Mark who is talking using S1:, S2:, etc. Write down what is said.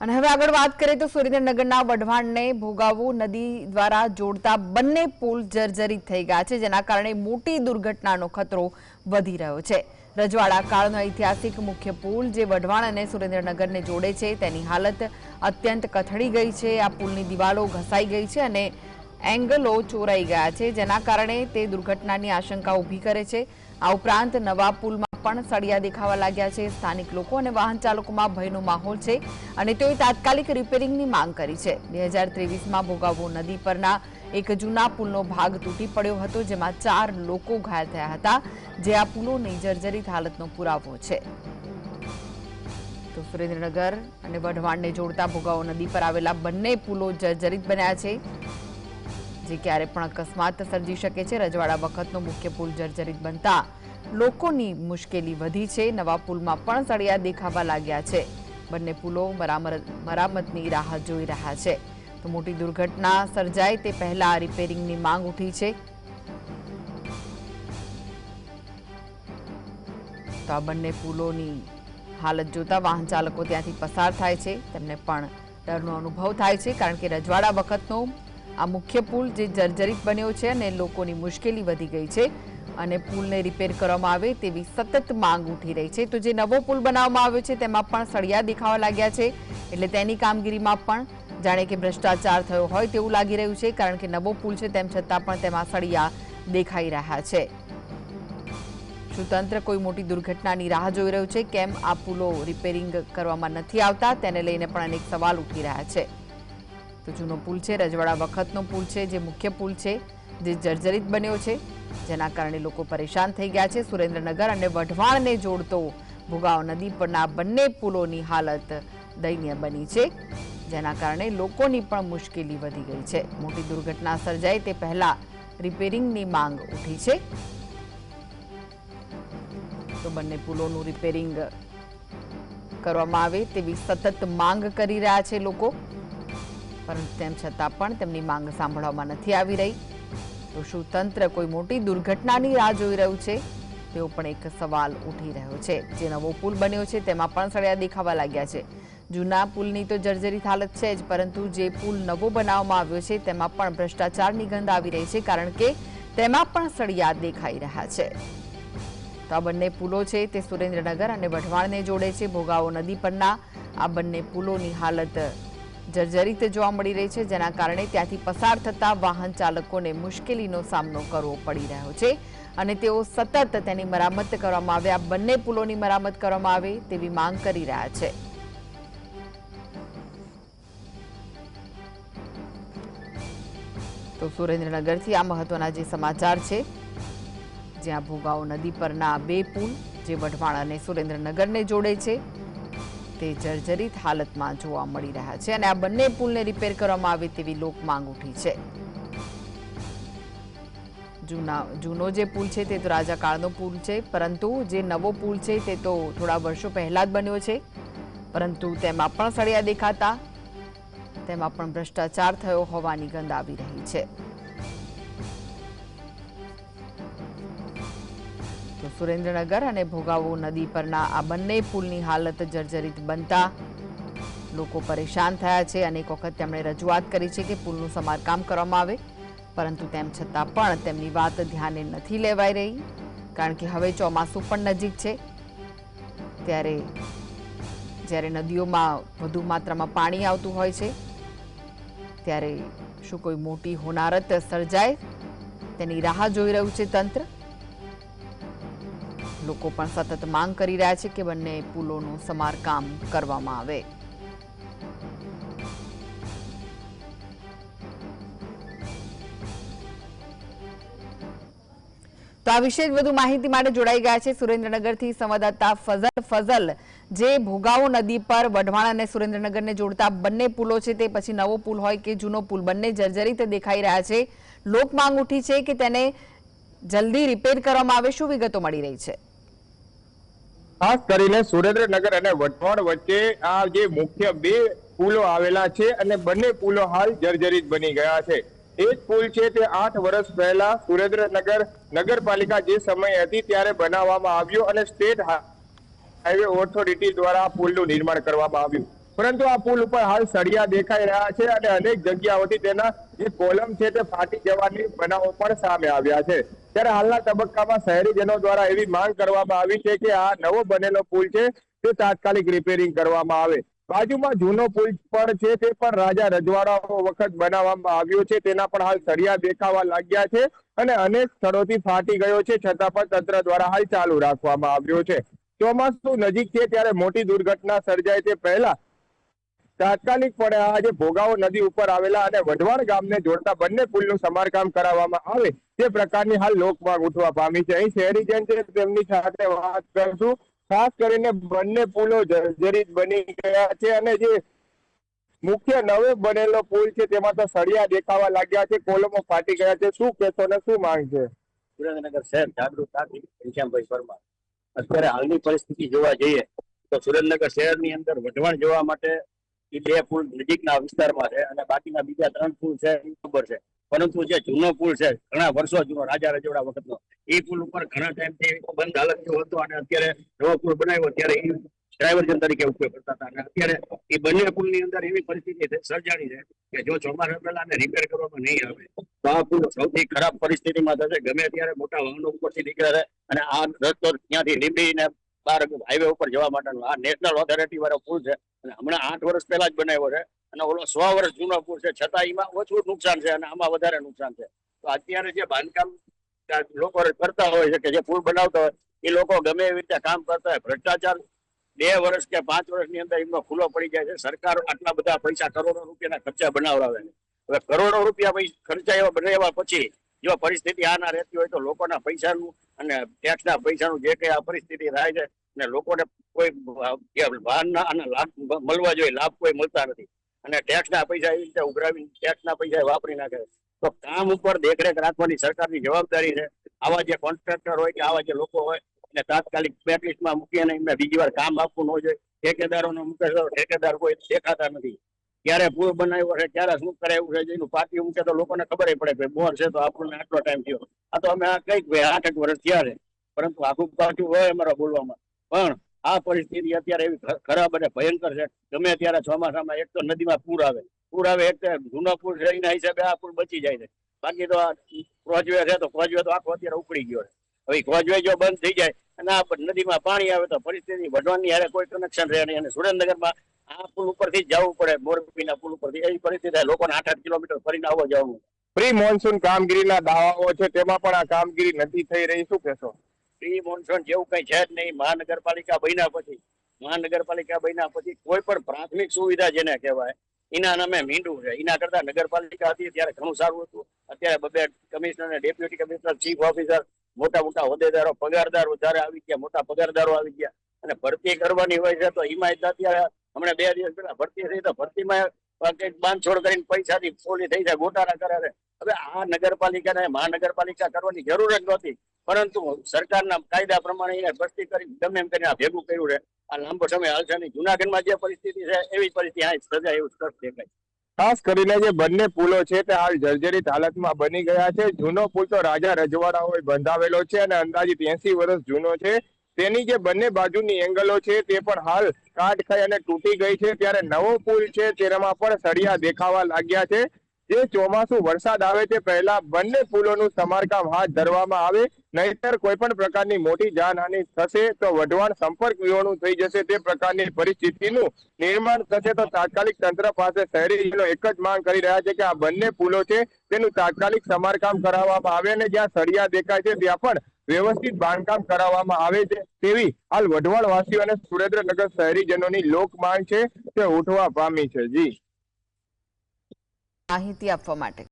S1: અને હવે આગળ વાત કરીએ તો સુરેન્દ્રનગરના વઢવાણને ભોગાવો નદી દ્વારા જોડતા બંને પુલ જર્જરિત થઈ ગયા છે, જેના કારણે મોટી દુર્ઘટનાનો ખતરો વધી રહ્યો છે. રજવાડા કાળનો ઐતિહાસિક મુખ્ય પુલ જે વઢવાણ અને સુરેન્દ્રનગરને જોડે છે, તેની હાલત અત્યંત કથળી ગઈ છે. આ પુલની દિવાલો ઘસાઈ ગઈ છે અને એંગલો ચોરાઈ ગયા છે, જેના કારણે તે દુર્ઘટનાની આશંકા ઊભી કરે છે. આ ઉપરાંત નવા પુલમાં પણ સળિયા દેખાવા લાગ્યા છે. સ્થાનિક લોકો અને વાહન ચાલકોમાં ભયનો માહોલ છે અને તેઓએ તાત્કાલિક રિપેરિંગની માંગ કરી છે. બે હજાર ત્રેવીસમાં ભોગાવો નદી પરના એક જૂના પુલનો ભાગ તૂટી પડ્યો હતો, જેમાં ચાર લોકો ઘાયલ થયા હતા, જે આ પુલોની જર્જરિત હાલતનો પુરાવો છે. તો સુરેન્દ્રનગર અને વઢવાણને જોડતા ભોગાવો નદી પર આવેલા બંને પુલો જર્જરિત બન્યા છે. જે ક્યારે પણ અકસ્માત સર્જી શકે છે, રજવાડા વખતનો મુખ્ય પુલ જર્જરિત બનતા લોકોની મુશ્કેલી વધી છે, નવા પુલમાં પણ સળિયા દેખાવા લાગ્યા છે. બંને પુલો મરામત મરામતની રાહ જોઈ રહ્યા છે. તો મોટી દુર્ઘટના સર્જાય તે પહેલા રિપેરિંગની માંગ ઉઠી છે. તો આ બંને પુલોની હાલત જોતા વાહન ચાલકો ત્યાંથી પસાર થાય છે. તેમને પણ ડરનો અનુભવ થાય છે, કારણ કે રજવાડા વખતનો આ મુખ્ય પુલ જે જર્જરિત બન્યો છે અને લોકોની મુશ્કેલી વધી ગઈ છે અને પુલને રિપેર કરવામાં આવે તેવી સતત માંગ ઉઠી રહી છે. તો જે નવો પુલ બનાવવામાં આવ્યો છે તેમાં પણ સળિયા દેખાવા લાગ્યા છે. એટલે તેની કામગીરીમાં પણ જાણે કે ભ્રષ્ટાચાર થયો હોય તેવું લાગી રહ્યું છે, કારણ કે નવો પુલ છે તેમ છતાં પણ તેમાં સળિયા દેખાઈ રહ્યા છે. શું તંત્ર કોઈ મોટી દુર્ઘટનાની રાહ જોઈ રહ્યું છે? કેમ આ પુલો રિપેરિંગ કરવામાં નથી આવતા? તેને લઈને પણ અનેક સવાલ ઉઠી રહ્યા છે. તો જૂનો પુલ છે, રજવાડા વખતનો પુલ છે, જે મુખ્ય પુલ છે, જે જર્જરિત બન્યો છે, જેના કારણે લોકો પરેશાન થઈ ગયા છે. સુરેન્દ્રનગર અને વઢવાણને જોડતો ભોગાવ નદી પરના બંને પુલોની હાલત દયનીય બની છે, જેના કારણે લોકોની પણ મુશ્કેલી વધી ગઈ છે. મોટી દુર્ઘટના સર્જાય તે પહેલા રિપેરિંગની માંગ ઉઠી છે. તો બંને પુલોનું રિપેરિંગ કરવામાં આવે તેવી સતત માંગ કરી રહ્યા છે લોકો. પરંતુ તેમ છતાં પણ તેમની માંગ સાંભળવામાં નથી આવી રહી. તો શું તંત્ર કોઈ મોટી દુર્ઘટનાની રાહ જોઈ રહ્યું છે? તેવો પણ એક સવાલ ઉઠી રહ્યો છે. જે નવો પુલ બન્યો છે તેમાં પણ સળિયા દેખાવા લાગ્યા છે. જૂના પુલની તો જર્જરિત હાલત છે જ, પરંતુ જે પુલ નવો બનાવવામાં આવ્યો છે તેમાં પણ ભ્રષ્ટાચારની ગંધ આવી રહી છે, કારણ કે તેમાં પણ સળિયા દેખાઈ રહ્યા છે. તો આ બંને પુલો છે તે સુરેન્દ્રનગર અને વઢવાણને જોડે છે. ભોગાવો નદી પરના આ બંને પુલોની હાલત જર્જરિત જોવા મળી રહી છે, જેના કારણે ત્યાંથી પસાર થતા વાહન ચાલકોને મુશ્કેલીનો સામનો કરવો પડી રહ્યો છે અને તેઓ સતત તેની મરામત કરવામાં આવે, આ બંને પુલોની મરામત કરવામાં આવે તેવી માંગ કરી રહ્યા છે. તો સુરેન્દ્રનગરથી આ મહત્વના જે સમાચાર છે, જ્યાં ભોગાવો નદી પરના બે પુલ, જે વઢવાણ અને સુરેન્દ્રનગરને જોડે છે તે જર્જરિત હાલતમાં જોવા મળી રહ્યા છે અને આ બંને પુલને રિપેર કરવામાં આવે તેવી લોક માંગ ઉઠી છે. જૂના, જૂનો જે પુલ છે તે તો રાજાકાળનો પુલ છે, પરંતુ જે નવો પુલ છે તે તો થોડા વર્ષો પહેલા જ બન્યો છે. પરંતુ તેમાં પણ સળિયા દેખાતા, તેમાં પણ ભ્રષ્ટાચાર થયો હોવાની ગંધ આવી રહી છે. તો સુરેન્દ્રનગર અને ભોગાવો નદી પરના આ બંને પુલની હાલત જર્જરિત બનતા લોકો પરેશાન થયા છે. અનેક વખત તેમણે રજૂઆત કરી છે કે પુલનું સમારકામ કરવામાં આવે, પરંતુ તેમ છતાં પણ તેમની વાત ધ્યાને નથી લેવાઈ રહી, કારણ કે હવે ચોમાસું પણ નજીક છે. ત્યારે જ્યારે નદીઓમાં વધુ માત્રામાં પાણી આવતું હોય છે, ત્યારે શું કોઈ મોટી હોનારત સર્જાય તેની રાહ જોઈ રહ્યું છે તંત્ર? લોકો પણ સતત માંગ કરી રહ્યા છે કે બંને પુલોનું સમારકામ કરવામાં આવે. તો આ વિશે વધુ માહિતી માટે જોડાઈ ગયા છે સુરેન્દ્રનગરથી સંવાદદાતા ફઝલ ફઝલ, જે ભોગાવો નદી પર વઢવાણ અને સુરેન્દ્રનગરને જોડતા બંને પુલો છે તે પછી નવો પુલ હોય કે જૂનો પુલ, બંને જર્જરિત દેખાઈ રહ્યા છે. લોક માંગ ઉઠી છે કે તેને જલ્દી રિપેર કરવામાં આવે, શું વિગતો મળી રહી છે?
S2: ખાસ કરીને સુરેન્દ્રનગર અને વઢવાણ વચ્ચે આ જે મુખ્ય બે પુલો આવેલા છે અને બંને પુલો હાલ જર્જરિત બની ગયા છે. એ જ પુલ છે તે આઠ વર્ષ પહેલા સુરેન્દ્રનગર નગરપાલિકા જે સમય હતી ત્યારે બનાવવામાં આવ્યો અને સ્ટેટ હાઈવે ઓથોરિટી દ્વારા આ પુલનું નિર્માણ કરવામાં આવ્યું. પરંતુ આ પુલ ઉપર હાલ સળિયા દેખાઈ રહ્યા છે અને અનેક જગ્યાઓથી તેના જે કોલમ છે તે ફાટી જવાની બનાવો પણ સામે આવ્યા છે. ત્યારે હાલના તબક્કામાં શહેરીજનો દ્વારા એવી માંગ કરવામાં આવી છે કે આ નવો બનેલો પુલ છે તે તાત્કાલિક રિપેરિંગ કરવામાં આવે. બાજુમાં જૂનો પુલ પણ છે, તે પણ રાજા રજવાડાઓ વખત બનાવવામાં આવ્યો છે. તેના પણ હાલ સળિયા દેખાવા લાગ્યા છે અને અનેક સ્થળોથી ફાટી ગયો છે, છતાં પણ તંત્ર દ્વારા હાલ ચાલુ રાખવામાં આવ્યો છે. ચોમાસું નજીક છે ત્યારે મોટી દુર્ઘટના સર્જાય તે પહેલા તાત્કાલિકપણે આ આજે ભોગાવો નદી ઉપર આવેલા અને વઢવાણ ગામને જોડતા બંને પુલનું સમારકામ કરાવવામાં આવે તે પ્રકારની હાલ લોકમાંગ ઉઠવા પામી છે. અહીં શહેરીજન છે તેમની સાથે વાત કરશું. ખાસ કરીને બંને પુલો જર્જરિત બની ગયા છે અને જે મુખ્ય નવે બનેલો પુલ છે તેમાં તો સળિયા દેખાવા લાગ્યા છે, કોલમો ફાટી ગયા છે. શું કહેશો ને શું માંગ છે?
S3: સુરેન્દ્રનગર શહેર જાગૃત નાગરિક ઘનશ્યામભાઈ પરમાર. અત્યારે હાલની પરિસ્થિતિ જોવા જઈએ તો સુરેન્દ્રનગર શહેરની અંદર વઢવાણ જોવા માટે એ બે પુલ નજીકના વિસ્તારમાં છે અને બાકીના બીજા ત્રણ પુલ છે ખબર છે. પરંતુ જે જૂનો પુલ છે, ઘણા વર્ષો જૂનો, રાજા રજોડા વખતનો, એ પુલ ઉપર ઘણા ટાઈમથી બંધ હાલત જેવો હતો અને અત્યારે નવો પુલ બનાવ્યો, ત્યારે એ ડ્રાઈવરજન તરીકે ઉપયોગ કરતા હતા. અને અત્યારે એ બંને પુલની અંદર એવી પરિસ્થિતિ સર્જાણી છે, કે જો ચોમાસા પહેલા આને રિપેર કરવામાં નહીં આવે, તો આ પુલ સૌથી ખરાબ પરિસ્થિતિમાં થશે. ગમે ત્યારે મોટા વાહનો ઉપરથી નીકળે અને આ રસ્તો ત્યાંથી લીંબડીને બાર હાઈવે ઉપર જવા માટેનો આ નેશનલ ઓથોરિટી વાળો પુલ છે અને હમણાં આઠ વર્ષ પહેલા જ બનાવ્યો છે. અને ઓલો સો વર્ષ જૂનો પૂર છે. છતાં એમાં ઓછું નુકસાન છે અને આમાં વધારે નુકસાન છે. તો અત્યારે જે બાંધકામ લોકો કરતા હોય છે કે જે પુલ બનાવતા હોય, એ લોકો ગમે એવી રીતે કામ કરતા હોય. ભ્રષ્ટાચાર બે વર્ષ કે પાંચ વર્ષની અંદર એમનો ખુલ્લો પડી જાય છે. સરકાર આટલા બધા પૈસા કરોડો રૂપિયાના ખર્ચા બનાવડાવે છે. હવે કરોડો રૂપિયા ખર્ચા એવા બનાવ્યા પછી જો પરિસ્થિતિ આના રહેતી હોય તો લોકોના પૈસાનું અને ટેક્સના પૈસાનું જે કઈ આ પરિસ્થિતિ થાય છે અને લોકોને કોઈ વાહનના અને લાભ મળવા જોઈએ, લાભ કોઈ મળતા નથી. અને ટેક્સના પૈસા એવી રીતે ઉઘરાવીને ટેક્સના પૈસા વાપરી નાખે. તો કામ ઉપર દેખરેખ રાખવાની સરકારની જવાબદારી છે. આવા જે કોન્ટ્રાક્ટર હોય કે આવા જે લોકો હોય, એને તાત્કાલિક બ્લેકલિસ્ટમાં મૂકી અને એમને બીજી વાર કામ આપવું ન જોઈએ. ઠેકેદારોને મૂકે તો ઠેકેદાર કોઈ દેખાતા નથી. ક્યારે પૂર બનાવ્યો છે, ક્યારે શું કરે એવું છે એનું પાટી મૂકે તો લોકોને ખબર પડે કે બોર છે તો આપણને આટલો ટાઈમ થયો. આ તો અમે આ કંઈક ભાઈ આઠ એક વર્ષ થયા છે. પરંતુ આખું પાછું હોય અમારા બોલવામાં. પણ આ પરિસ્થિતિ અત્યારે એવી ખરાબ અને ભયંકર છે. ગમે ત્યારે ચોમાસામાં એક તો નદીમાં પૂર આવે. પૂર આવે એક તો જૂનો પુલ છે, એના હિસાબે આ પુલ બચી જાય છે. બાકી તો આ કોજવે છે, તો કોજવે તો આખો અત્યારે ઉકળી ગયો છે. હવે કોજવે જો બંધ થઈ જાય અને આ નદીમાં પાણી આવે તો પરિસ્થિતિ વઢવાની હારે કોઈ કનેક્શન રહે નહીં. અને સુરેન્દ્રનગરમાં આ પુલ ઉપરથી જવું પડે, મોરબીના પુલ ઉપરથી. એવી પરિસ્થિતિ લોકોને આઠ આઠ કિલોમીટર ફરીને આવવા જવાનું.
S2: પ્રી મોન્સૂન કામગીરીના દાવાઓ છે, તેમાં પણ આ કામગીરી નથી થઈ રહી. શું કહેશો?
S3: પ્રી મોન્સૂન જેવું કઈ છે જ નહીં. મહાનગરપાલિકા બન્યા પછી, મહાનગરપાલિકા બન્યા પછી કોઈ પણ પ્રાથમિક સુવિધા જેને કહેવાય, એના નામે મીંડું છે. એના કરતા નગરપાલિકા હતી, ત્યારે ઘણું સારું હતું. અત્યારે બબે કમિશનર ને ડેપ્યુટી કમિશનર, ચીફ ઓફિસર, મોટા મોટા હોદ્દેદારો, પગારદાર વધારે આવી ગયા, મોટા પગારદારો આવી ગયા. અને ભરતી કરવાની હોય છે તો એમાં અત્યારે હમણાં બે દિવસ પહેલા ભરતી થઈ તો ભરતીમાં કંઈક બાંધછોડ કરીને પૈસાથી ફોલી થઈ જાય, ગોટાળા કરે છે. હવે આ નગરપાલિકાને મહાનગરપાલિકા કરવાની જરૂર જ નહોતી. પરંતુ સરકારના કાયદા પ્રમાણે એને ભરતી કરી, ગમે એમ કરીને આ ભેગું કર્યું છે આ લાંબો સમય હાલશે નહીં જુનાગઢમાં જે પરિસ્થિતિ છે, એવી પરિસ્થિતિ આ સજા એવું સ્પષ્ટ દેખાય
S2: ખાસ કરીને જે બંને પુલો છે તે હાલ જર્જરિત હાલતમાં બની ગયા છે. જૂનો પુલ તો રાજા રજવાડાઓએ બંધાવેલો છે અને અંદાજિત એસી વર્ષ જૂનો છે. તેની જે બંને બાજુની એંગલો છે તે પણ હાલ કાટ ખાઈ અને તૂટી ગઈ છે. ત્યારે નવો પુલ છે તેનામાં પણ સળિયા દેખાવા લાગ્યા છે. જે ચોમાસું વરસાદ આવે તે પહેલા બંને પુલોનું સમારકામ હાથ ધરવામાં આવે. નહીતર કોઈ પણ પ્રકારની મોટી જાનહાનિ થશે તો વઢવાણ સંપર્ક વિહોણું થઈ જશે તે પ્રકારની પરિસ્થિતિનું નિર્માણ થશે તો તાત્કાલિક તંત્ર પાસે શહેરીજનો એક જ માંગ કરી રહ્યા છે કે આ બંને પુલો છે તેનું તાત્કાલિક સમારકામ કરાવવામાં આવે અને જ્યાં સળિયા દેખાય છે ત્યાં પણ વ્યવસ્થિત બાંધકામ કરાવવામાં આવે છે. તેવી હાલ વઢવાણ વાસીઓ અને સુરેન્દ્રનગર શહેરીજનોની લોક માંગ છે તે ઉઠવા પામી છે. જી.
S1: માહિતી આપવા માટે.